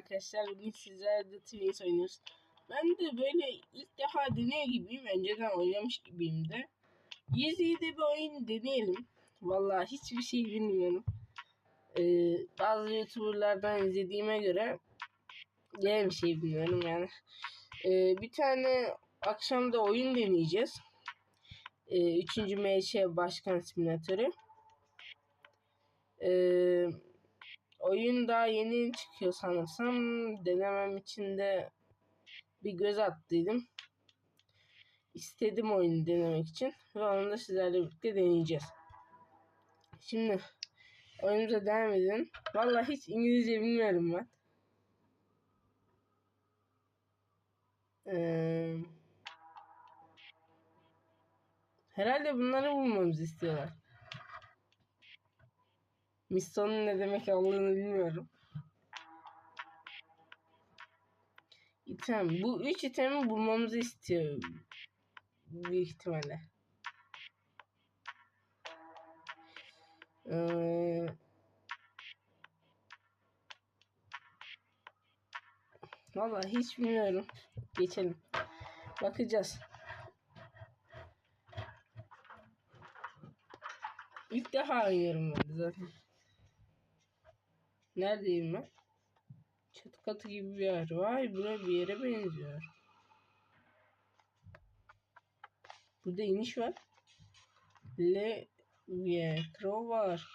arkadaşlar. Bugün sizlerle de Twins oynuyoruz. Ben de böyle ilk defa deniyor gibiyim. Önceden oynamış gibiyim de. Easy'de bir oyun deneyelim. Vallahi hiçbir şey bilmiyorum. Ee, bazı YouTuber'lardan izlediğime göre yine bir şey bilmiyorum yani. Ee, bir tane akşam da oyun deneyeceğiz. Ee, üçüncü MÇ Başkan Simülatörü. Ee, oyun daha yeni çıkıyor sanırsam. Denemem için de bir göz attıydım. İstedim oyunu denemek için. Ve onu da sizlerle birlikte deneyeceğiz. Şimdi oyunumuza devam edelim. Vallahi hiç İngilizce bilmiyorum ben. Ee, herhalde bunları bulmamızı istiyorlar. Misyonun ne demek olduğunu bilmiyorum. İtem. Bu üç itemi bulmamızı istiyor. Büyük ihtimalle. Ee, Vallahi hiç bilmiyorum. Geçelim. Bakacağız. İlk defa oynuyorum ben zaten. Neredeyim ben? Çatı katı gibi bir yer. Vay bura bir yere benziyor. Burada iniş var. Le Crow var.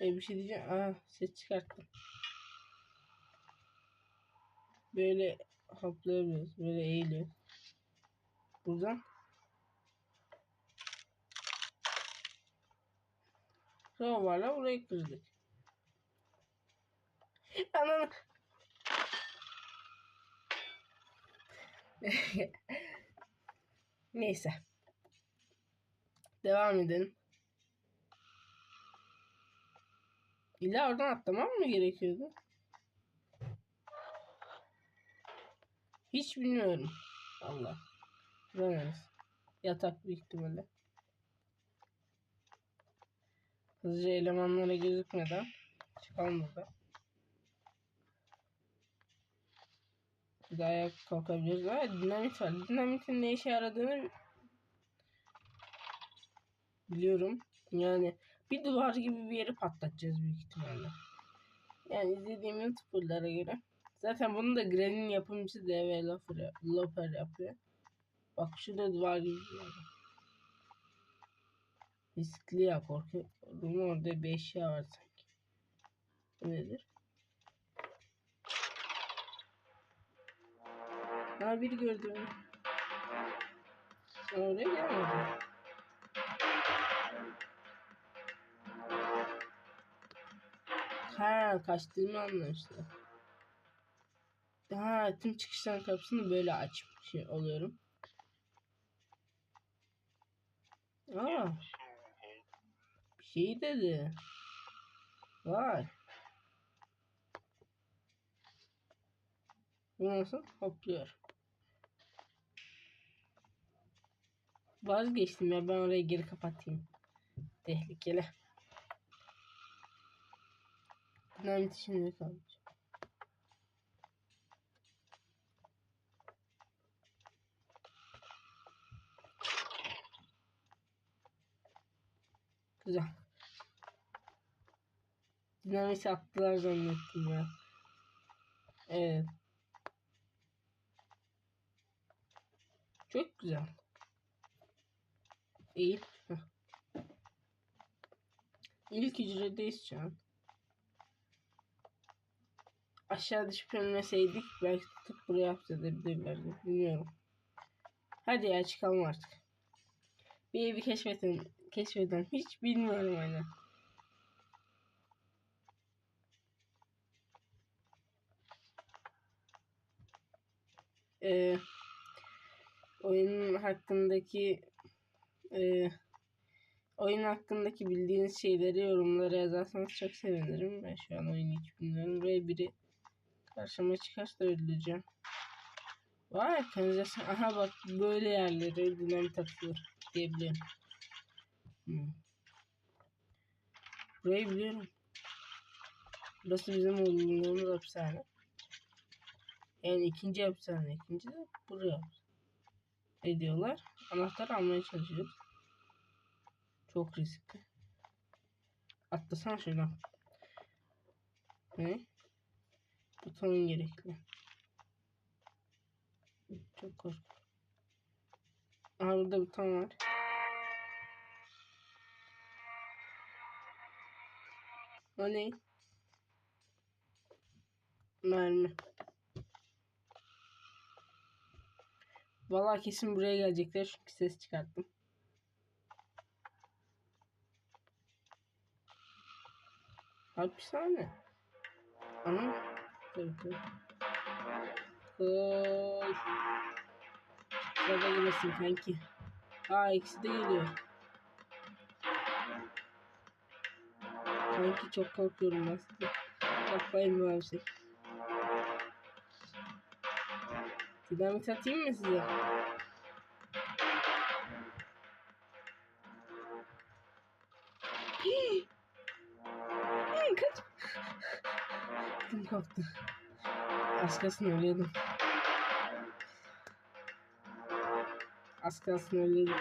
E bir şey diyeceğim. Aa ses çıkarttım. Böyle hoplayabiliyoruz. Böyle eğiliyor. Buradan Rovarla burayı kırdık. Ananı. Neyse. Devam edelim. İlla oradan atlamam mı gerekiyordu? Hiç bilmiyorum. Allah. Bilemeyiz. Yatak büyük ihtimalle. Hızlıca elemanlara gözükmeden çıkalım burada. Bir ayak kalkabiliriz. Ha, dinamit var. Dinamitin ne işe yaradığını biliyorum. Yani bir duvar gibi bir yeri patlatacağız büyük ihtimalle. Yani izlediğim YouTuber'lara göre. Zaten bunu da Granny'nin yapımcısı DV Loper yapıyor. Bak şurada duvar gibi bir yer. Riskli ya korkuyorum. Orada bir eşya var sanki. Nedir? Ha biri gördüm. Sen oraya gelmedin. Ha kaçtığımı anlamışlar. Ha tüm çıkışların kapısını böyle açmış şey oluyorum. Aa. Şey dedi. Vay. Bu nasıl? Hopluyor. Vazgeçtim ya ben orayı geri kapatayım. Tehlikeli. Dinamit şimdi kalmış. Güzel. Dinamit attılar zannettim ya. Evet. Çok güzel. Heh. İlk hücredeyiz şu an. Aşağı düşüp ölmeseydik belki tutup buraya hapsedebilirlerdi. Bilmiyorum. Hadi ya çıkalım artık. Bir evi keşfedin. Keşfedin. Hiç bilmiyorum hala. Ee, oyunun hakkındaki e, oyun hakkındaki bildiğiniz şeyleri yorumlara yazarsanız çok sevinirim. Ben şu an oyunu hiç bilmiyorum. Ve biri karşıma çıkarsa öldüreceğim. Vay kanalizasyon. Aha bak böyle yerlere dinamit atılır diyebiliyorum. Hmm. Burayı biliyorum. Burası bizim bulunduğumuz hapishane. Yani ikinci hapishane. ikinci de buraya. Ne diyorlar? Anahtar almaya çalışıyoruz. Çok riskli. Atlasana şuradan. Ne? Butonun gerekli. Çok korkunç. Aha burada buton var. O ne? Mermi. Vallahi kesin buraya gelecekler çünkü ses çıkarttım. Hapishane. Ana. Tabii tabii. Koy. Sırada gelirsin kanki. Aa ikisi de geliyor. Kanki çok korkuyorum ben size. Yapmayın böyle Dinamit atayım mı size? Hii. Kaç. Ödüm koptu. Az kalsın ölüyordum. Az kalsın ölüyorduk.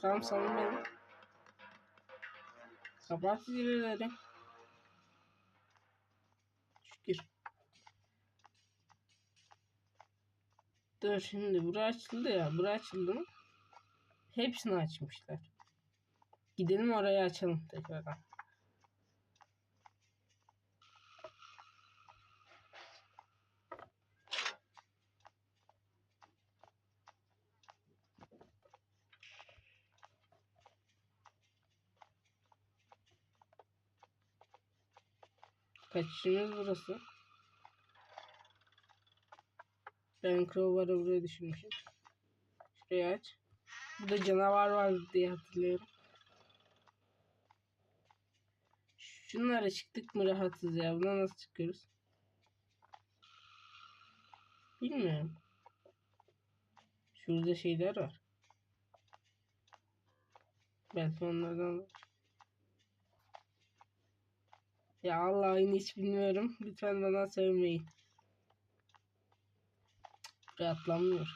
Tamam salın beni. Kapat zilleri. Dur şimdi bura açıldı ya. Bura açıldı mı? Hepsini açmışlar. Gidelim oraya açalım tekrardan. Kaçışımız burası. Ben crowbar'ı buraya düşürmüşüm. Şurayı aç. Burada canavar var diye hatırlıyorum. Şunlara çıktık mı rahatız ya. Buna nasıl çıkıyoruz? Bilmiyorum. Şurada şeyler var. Belki onlardan. Ya Allah'ını hiç bilmiyorum. Lütfen bana sövmeyin. Buraya atlanmıyor.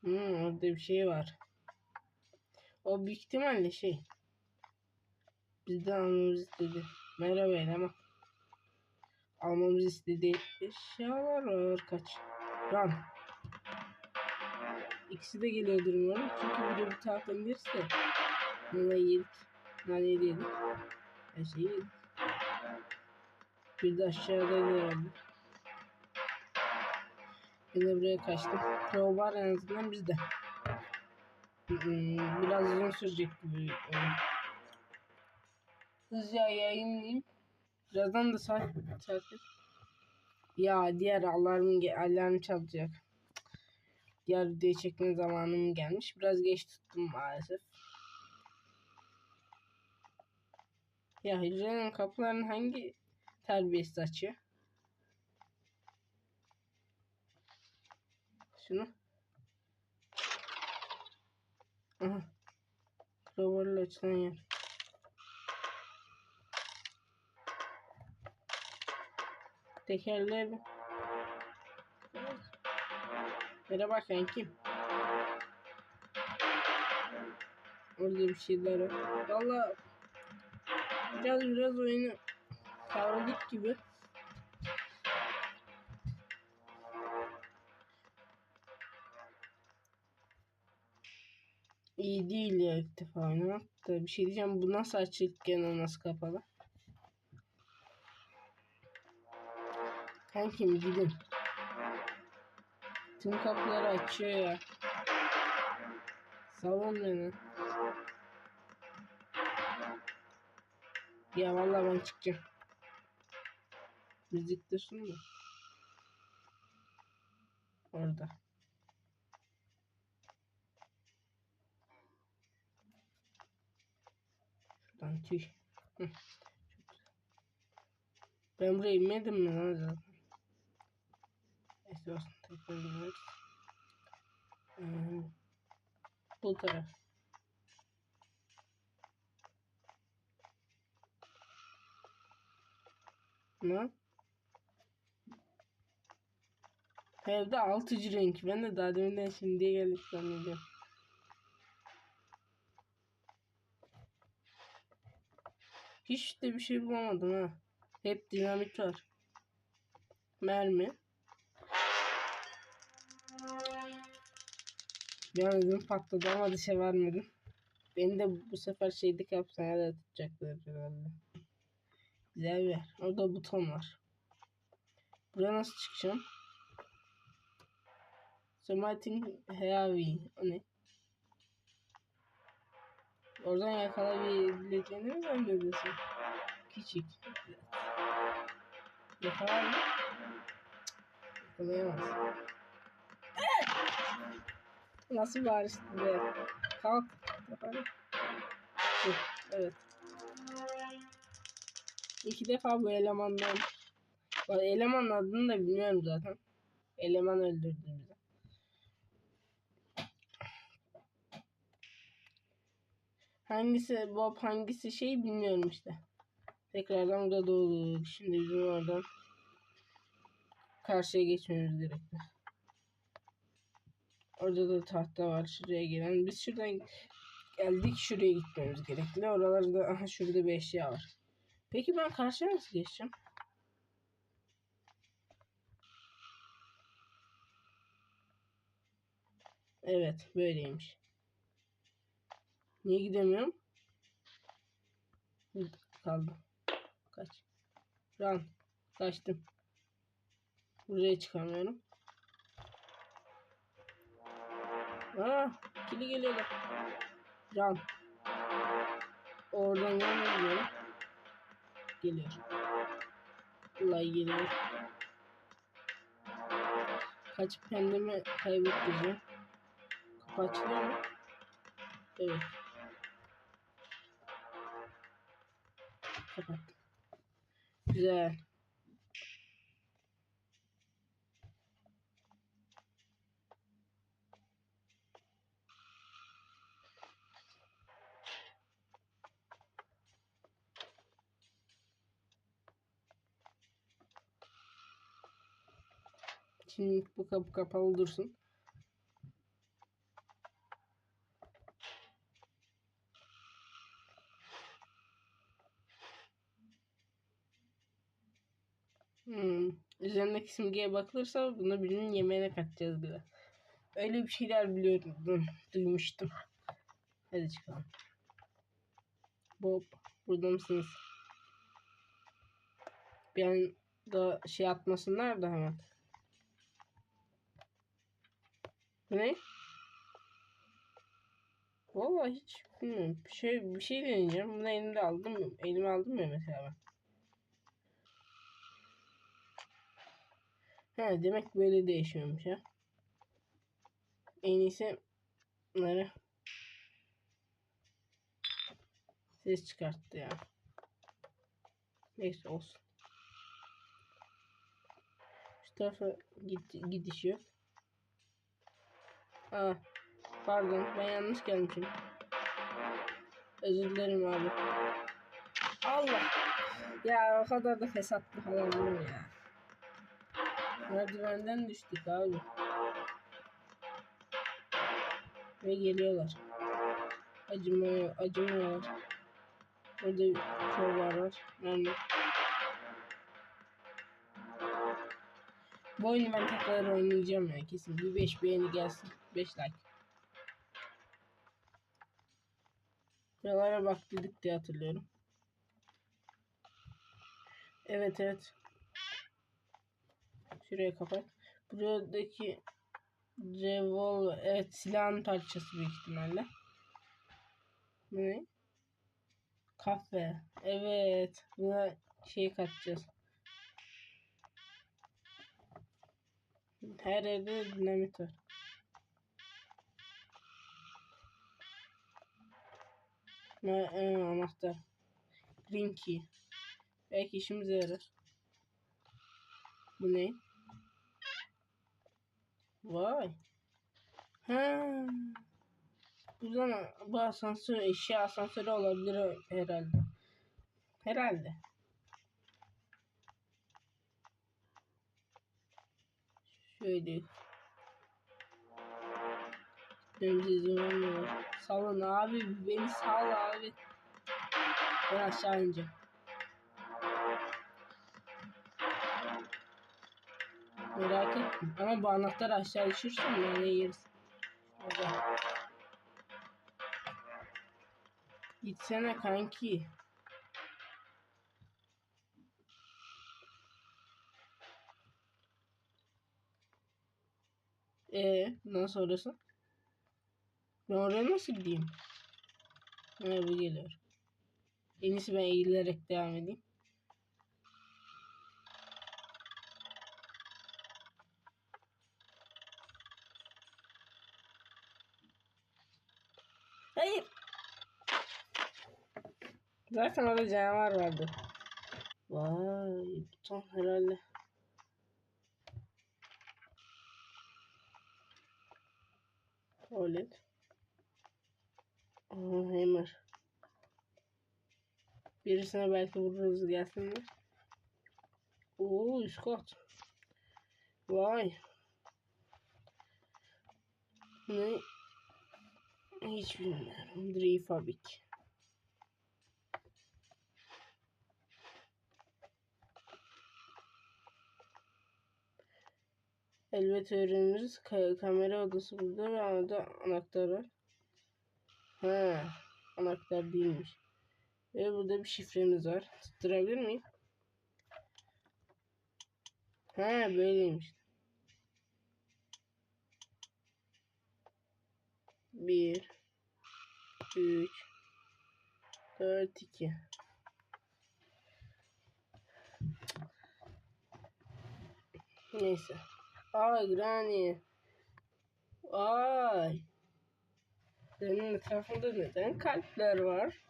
Hmm, orada bir şey var. O büyük ihtimalle şey. Bizden almamızı istedi. Merhaba eleman. Almamızı istedi. Eşyalar var kaç. Run. İkisi de geliyordur umarım. Çünkü biri bu taraftan gelirse. Nane yedik. Nane yedik. Her şeyi yedik. Bir de herhalde. Ben de buraya kaçtım. Crowbar en azından bizde. Hmm, Biraz uzun sürecek gibi. oyun. Hızlıca yayınlayayım. Birazdan da saat saat. Ya diğer alarmın ge- alarm çalacak. Diğer videoyu çekme zamanım gelmiş. Biraz geç tuttum maalesef. Ya hücrenin kapılarını hangi terbiyesiz açıyor? Şunu. Aha. Crowbar'la açılan yer. Tekerleğe bir. Merhaba kankim. Orada bir şeyler var. Valla biraz biraz oyunu kavradık gibi. İyi değil ya defa oynamak da bir şey diyeceğim bu nasıl açık gene nasıl kapalı? Kankim gidin. Tüm kapıları açıyor ya. Salon beni. Ya vallahi ben çıkacağım. Müzik dursun da. Orada. Şuradan tüy. Ben buraya inmedim mi lan zaten? Neyse olsun tekrar gidiyoruz. Ee, Bu taraf. Ne? Evde altıcı renk. Ben de daha deminden şimdiye geldik zannediyorum. Hiç de bir şey bulamadım ha. Hep dinamit var. Mermi. Ödüm patladı ama dışa vermedim. Beni de bu sefer şeydeki hapishanede tutacaklar herhalde. Güzel bir yer. Orada buton var. Buraya nasıl çıkacağım? Something heavy. O ne? Oradan yakalayabileceğini mi zannediyorsun? Küçük. Yakalar mı? Yakalayamaz. Nasıl bağırıştı be? Kalk. Yapalım. Evet. İki defa bu elemandan Bak elemanın adını da bilmiyorum zaten. Eleman öldürdü bizi. Hangisi Bob hangisi şey bilmiyorum işte. Tekrardan burada doğduk. Şimdi oradan karşıya geçmemiz gerekli. Orada da tahta var şuraya gelen. Biz şuradan geldik şuraya gitmemiz gerekli. Oralarda aha şurada bir eşya var. Peki ben karşıya nasıl geçeceğim? Evet böyleymiş. Niye gidemiyorum? Kaldım. Kaç. Run. Kaçtım. Buraya çıkamıyorum. Aa, kili geliyorlar. Run. Oradan gelmiyorum. Geliyor. Vallahi geliyor. Kaçıp kendimi kaybettireceğim. Kapı açılıyor mu? Evet. Kapat. Güzel. Şimdi bu kapı kapalı dursun. Hmm. Üzerindeki simgeye bakılırsa bunu birinin yemeğine katacağız biraz. Öyle bir şeyler biliyordum. Duymuştum. Hadi çıkalım. Bob burada mısınız? Bir an da şey atmasınlar da hemen. Bu ne? Vallahi hiç bilmiyorum. Bir şey bir şey deneyeceğim. Bunu elimde aldım. Elime aldım ya mesela ben. He demek böyle değişiyormuş ya. En iyisi bunları ses çıkarttı ya. Neyse olsun. Şu tarafa git, gidiş yok. Aa, pardon ben yanlış gelmişim. Özür dilerim abi. Allah. Ya o kadar da fesatlı falan ya? Merdivenden düştük abi. Ve geliyorlar. Acımıyor, acımıyorlar. Burada krowbar var. Yani bu oyunu ben tekrar oynayacağım ya kesin. Bir 5 beğeni gelsin. 5 like. Buralara bak dedik diye hatırlıyorum. Evet evet. Şuraya kapat. Buradaki revolver evet silahın parçası büyük ihtimalle. Bu ne? Kahve. Evet. Buna şey katacağız. Her yerde dinamit var. Ne, e, anahtar. Green key. Belki işimize yarar. Bu ne? Vay. Ha. Buradan bu asansör eşya asansörü olabilir herhalde. Herhalde. Şöyle. Benim izin vermiyorlar. Salın abi beni sal abi. Ben aşağı ineceğim. Merak ettim. Ama bu anahtarı aşağı düşürsem yani yeriz. Gitsene kanki. Ee, nasıl orası? Ben oraya nasıl gideyim? Ha bu geliyor. En iyisi ben eğilerek devam edeyim. Hayır. Zaten orada canavar vardı. Vay buton herhalde. OLED. Aa, hammer. Birisine belki vururuz gelsinler. Oo üst kat. Vay. Ne? Hiç bilmiyorum. Drifabik. Elbette öğreniriz. Ka kamera odası burada ve orada anahtar var. Ha, anahtar değilmiş. Ve burada bir şifremiz var. Tutturabilir miyim? Ha, böyleymiş. Bir, üç, dört, iki. Neyse. Ay Granny. Ay. Senin etrafında neden kalpler var?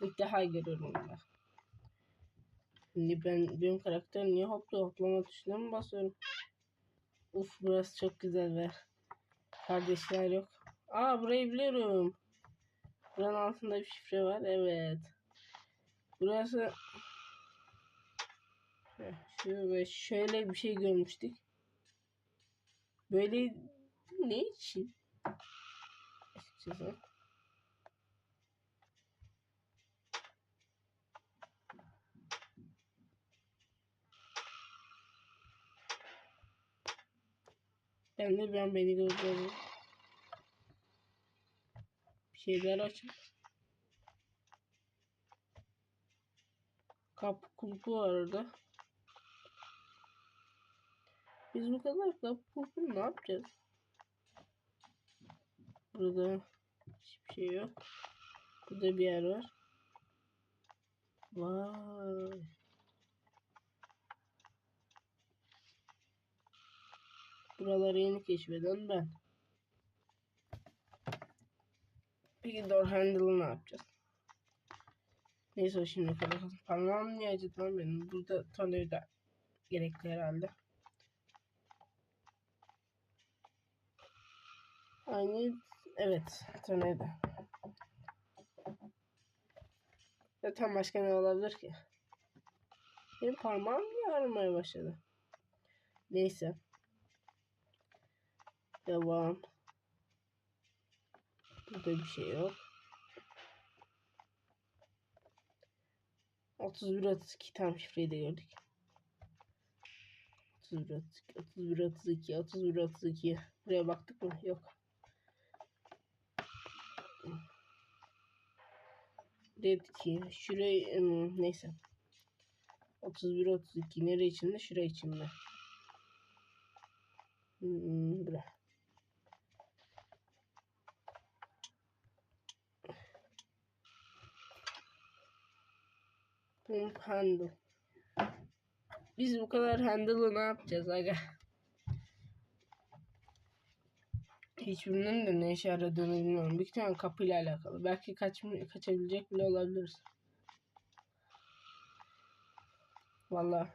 İlk daha görüyorum ben. Şimdi ben benim karakter niye hopla hoplama tuşuna mı basıyorum? Uf burası çok güzel be. Kardeşler yok. Aa burayı biliyorum. Buranın altında bir şifre var. Evet. Burası şöyle bir şey görmüştük. Böyle ne için? Açıkçası. Ben de ben beni gördüm. Bir şeyler açıp. Kapı kulpu var orada. Biz bu kadar kapı kulpu ne yapacağız? Burada hiçbir şey yok. Burada bir yer var. Vay. Buraları yeni keşfeden ben. Peki door handle'ı ne yapacağız? Neyse şimdi kapatalım. Parmağım niye acıdı lan benim? Burada tornavida gerekli herhalde. Aynı evet tornavida. Zaten başka ne olabilir ki? Benim parmağım niye ağrımaya başladı? Neyse. Devam. Burada bir şey yok. 31 32 tam şifreyi de gördük. 31 32 31 32 31 32 buraya baktık mı? Yok. Dedi ki şurayı neyse. 31 32 nere içinde? Şura içinde. Hmm, bura. Pump handle. Biz bu kadar handle'ı ne yapacağız aga? Hiçbirinin de ne işe yaradığını bilmiyorum. Bir tane kapıyla alakalı. Belki kaç, kaçabilecek bile olabiliriz. Valla.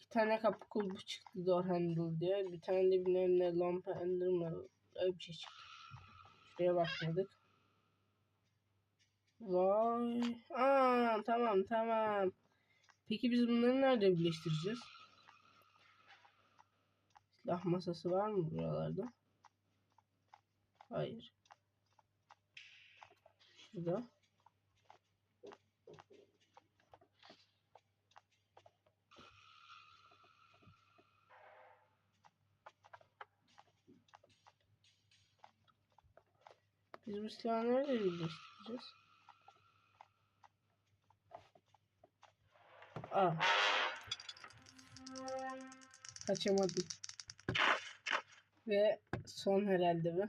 İki tane kapı kulbu çıktı door handle diye. Bir tane de bilmem ne lamp handle mı? Öyle bir şey çıktı. Şuraya bakmadık. Vay. Aa tamam tamam. Peki biz bunları nerede birleştireceğiz? Silah masası var mı buralarda? Hayır. Şurada. Biz bu silahı nerede birleştireceğiz? Aa. Kaçamadım. Ve son herhalde bu.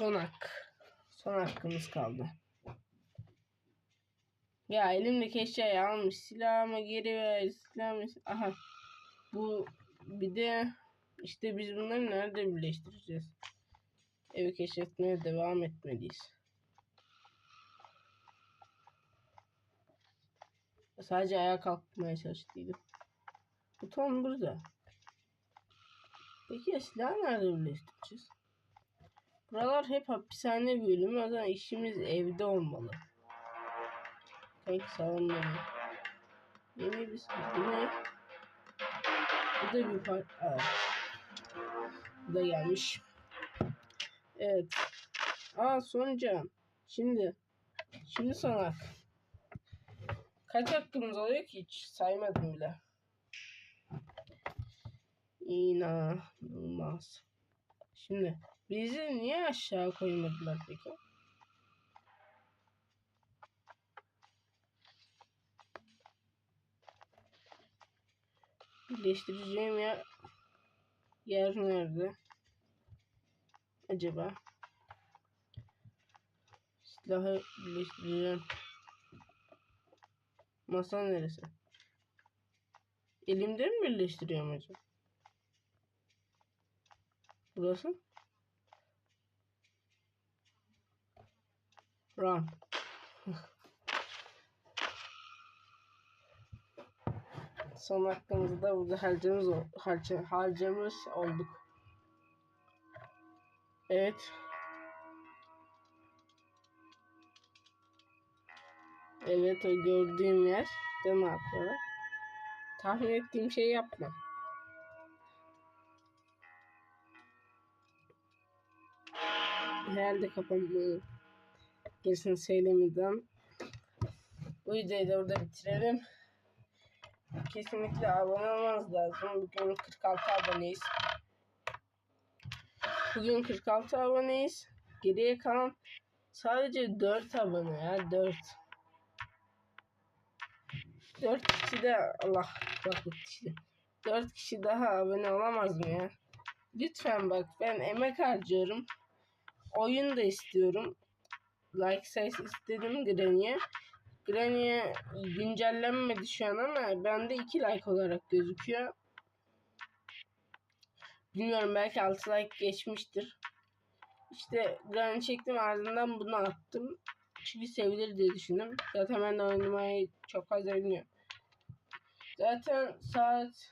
Son hak. Son hakkımız kaldı. Ya elimdeki eşyayı almış. Silahımı geri ver. Silahımı... Aha. Bu bir de işte biz bunları nerede birleştireceğiz? Evi keşfetmeye devam etmeliyiz. Sadece ayağa kalkmaya çalıştıydım. Buton burada. Peki ya silahı nerede birleştireceğiz? Buralar hep hapishane bölümü. O zaman işimiz evde olmalı. Kanki salonda mı? Yeni bir ne? Bu da bir par... Aa. Bu da gelmiş. Evet. Aa sonuncu. Şimdi. Şimdi sonra. Kaç hakkımız oluyor ki hiç saymadım bile. İnanılmaz. Şimdi bizi niye aşağı koymadılar peki? Birleştireceğim yer yer nerede? Acaba? Silahı birleştireceğim. Masa neresi? Elimde mi birleştiriyorum acaba? Burası? Run. Son hakkımızı da burada harcamız, harca, harcamış olduk. Evet. Evet o gördüğüm yer. De ne yapıyorlar? Tahmin ettiğim şeyi yapma. Herhalde kapanma. Gerisini söylemeden. Bu videoyu da burada bitirelim. Kesinlikle abone olmanız lazım. Bugün 46 aboneyiz. Bugün 46 aboneyiz. Geriye kalan sadece 4 abone ya 4. 4 kişi de Allah bak bu kişi. 4 kişi daha abone olamaz mı ya? Lütfen bak ben emek harcıyorum. Oyun da istiyorum. Like sayısı istedim Granny'e. Granny'e güncellenmedi şu an ama bende 2 like olarak gözüküyor. Bilmiyorum belki 6 like geçmiştir. İşte Granny çektim ardından bunu attım. Çünkü sevilir diye düşündüm. Zaten ben de oynamayı çok fazla oynuyorum. Zaten saat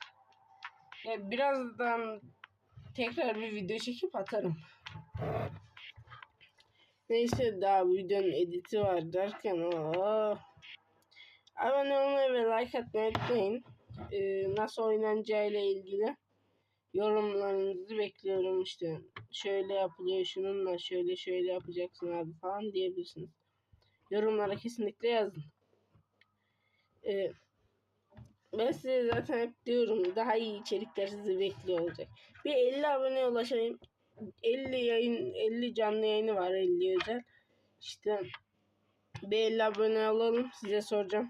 ya birazdan tekrar bir video çekip atarım. Neyse daha videonun editi var derken aa. Abone olmayı ve like atmayı unutmayın. Ee, nasıl oynanacağıyla ilgili yorumlarınızı bekliyorum işte. Şöyle yapılıyor şununla şöyle şöyle yapacaksın abi falan diyebilirsiniz. Yorumlara kesinlikle yazın. Ee, ben size zaten hep diyorum daha iyi içerikler sizi bekliyor olacak. Bir 50 abone ulaşayım. 50 yayın 50 canlı yayını var 50 özel. İşte bir 50 abone olalım size soracağım.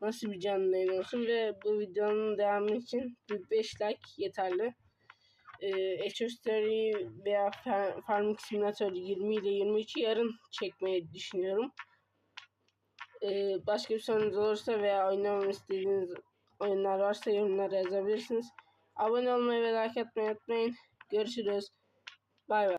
Nasıl bir canlı yayın olsun ve bu videonun devamı için bir 5 like yeterli. Ee, Echo veya Farming Simulator 20 ile 23'ü yarın çekmeyi düşünüyorum. Ee, başka bir sorunuz olursa veya oynamamı istediğiniz oyunlar varsa yorumlara yazabilirsiniz. Abone olmayı ve like atmayı unutmayın. Görüşürüz. Bye bye.